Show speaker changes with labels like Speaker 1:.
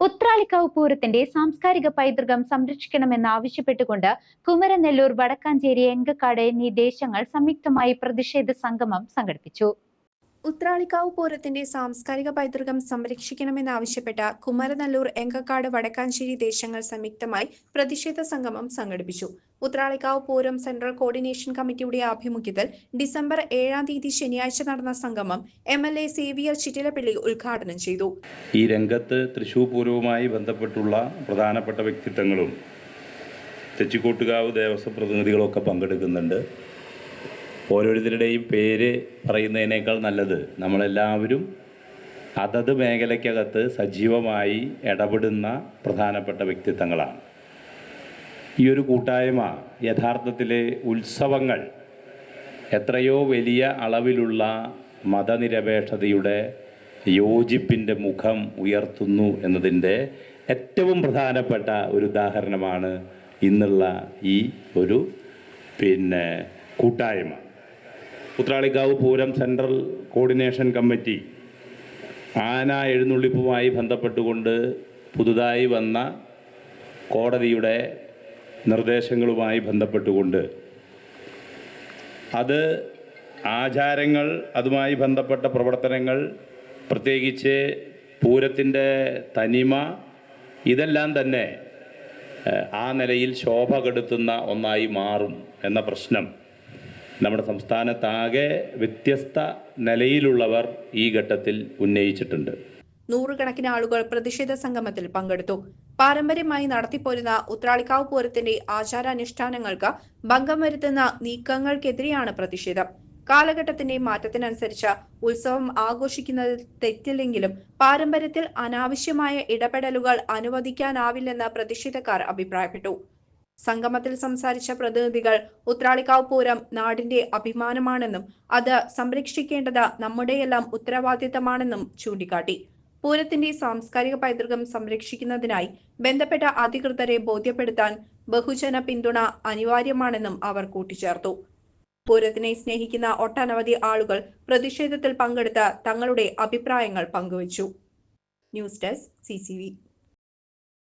Speaker 1: Uthralikavu പൂരത്തിന്റെ സാംസ്കാരിക പൈതൃകം സംരക്ഷിക്കണമെന്ന് ആവശ്യപ്പെട്ടുകൊണ്ട് കുമരനെല്ലൂർ വടക്കാഞ്ചേരി എങ്കക്കാട് എന്നീ ദേശങ്ങൾ സംയുക്തമായി പ്രതിഷേധ സംഗമം സംഘടിപ്പിച്ചു.
Speaker 2: ഉത്രാളിക്കാവ് പൂരത്തിന്റെ സാംസ്കാരിക പൈതൃകം സംരക്ഷിക്കണമെന്നാവശ്യപ്പെട്ട കുമരനല്ലൂർ എങ്കക്കാട് വടക്കാഞ്ചേരി ദേശങ്ങൾ സംയുക്തമായി പ്രതിഷേധ സംഗമം സംഘടിപ്പിച്ചു. ഉത്രാളിക്കാവ് പൂരം സെൻട്രൽ കോർഡിനേഷൻ കമ്മിറ്റിയുടെ ആഭിമുഖ്യത്തിൽ ഡിസംബർ ഏഴാം തീയതി ശനിയാഴ്ച നടന്ന സംഗമം M L A Xavier Chittilappilly ഉദ്ഘാടനം ചെയ്തു.
Speaker 3: ഈ രംഗത്ത് തൃശൂർ പൂരവുമായി ബന്ധപ്പെട്ടുള്ള പ്രധാനപ്പെട്ട വ്യക്തിത്വങ്ങളും തെച്ചിക്കോട്ടുകാവ് ദേവസ്വം പ്രതിനിധികളൊക്കെ പങ്കെടുക്കുന്നുണ്ട്. ഓരോരുത്തരുടെയും പേര് പറയുന്നതിനേക്കാൾ നല്ലത് നമ്മളെല്ലാവരും അതത് മേഖലയ്ക്കകത്ത് സജീവമായി ഇടപെടുന്ന പ്രധാനപ്പെട്ട വ്യക്തിത്വങ്ങളാണ്. ഈ ഒരു കൂട്ടായ്മ യഥാർത്ഥത്തിലെ ഉത്സവങ്ങൾ എത്രയോ വലിയ അളവിലുള്ള മതനിരപേക്ഷതയുടെ യോജിപ്പിന്റെ മുഖം ഉയർത്തുന്നു എന്നതിന്റെ ഏറ്റവും പ്രധാനപ്പെട്ട ഒരു ഉദാഹരണമാണ് ഇന്നുള്ള ഈ ഒരു പിന്നെ കൂട്ടായ്മ. Uthralikavu Pooram central coordination committee ആന എഴുന്നള്ളിപ്പുമായി ബന്ധപ്പെട്ടുകൊണ്ട് പുതുതായി വന്ന കോടതിയുടെ നിർദ്ദേശങ്ങളുമായി ബന്ധപ്പെട്ടുകൊണ്ട് അത് ആചാരങ്ങൾ അതുമായി ബന്ധപ്പെട്ട പ്രവർത്തനങ്ങൾ പ്രത്യേകിച്ച് പൂരത്തിന്റെ തനിമ ഇതെല്ലാം തന്നെ ആ നിലയിൽ ശോഭ കെടുത്തുന്ന ഒന്നായി മാറും എന്ന പ്രശ്നം നമ്മുടെ സംസ്ഥാനത്താകെ വ്യത്യസ്ത നിലയിലുള്ളവർ ഈ ഘട്ടത്തിൽ ഉന്നയിച്ചിട്ടുണ്ട്.
Speaker 2: നൂറുകണക്കിന് ആളുകൾ പ്രതിഷേധ സംഗമത്തിൽ പങ്കെടുത്തു. പാരമ്പര്യമായി നടത്തിപ്പോരുന്ന ഉത്രാളിക്കാവ് പൂരത്തിന്റെ ആചാരാനുഷ്ഠാനങ്ങൾക്ക് ഭംഗം വരുത്തുന്ന നീക്കങ്ങൾക്കെതിരെയാണ് പ്രതിഷേധം. കാലഘട്ടത്തിന്റെ മാറ്റത്തിനനുസരിച്ച് ഉത്സവം ആഘോഷിക്കുന്നതിൽ തെറ്റില്ലെങ്കിലും പാരമ്പര്യത്തിൽ അനാവശ്യമായ ഇടപെടലുകൾ അനുവദിക്കാനാവില്ലെന്ന് പ്രതിഷേധക്കാർ അഭിപ്രായപ്പെട്ടു. സംഗമത്തിൽ സംസാരിച്ച പ്രതിനിധികൾ ഉത്രാളിക്കാവ് പൂരം നാടിന്റെ അഭിമാനമാണെന്നും അത് സംരക്ഷിക്കേണ്ടത് നമ്മുടെയെല്ലാം ഉത്തരവാദിത്തമാണെന്നും ചൂണ്ടിക്കാട്ടി. പൂരത്തിന്റെ സാംസ്കാരിക പൈതൃകം സംരക്ഷിക്കുന്നതിനായി ബന്ധപ്പെട്ട അധികൃതരെ ബോധ്യപ്പെടുത്താൻ ബഹുജന പിന്തുണ അനിവാര്യമാണെന്നും അവർ കൂട്ടിച്ചേർത്തു. പൂരത്തിനെ സ്നേഹിക്കുന്ന ഒട്ടനവധി ആളുകൾ പ്രതിഷേധത്തിൽ പങ്കെടുത്ത് തങ്ങളുടെ അഭിപ്രായങ്ങൾ പങ്കുവച്ചു. News desk C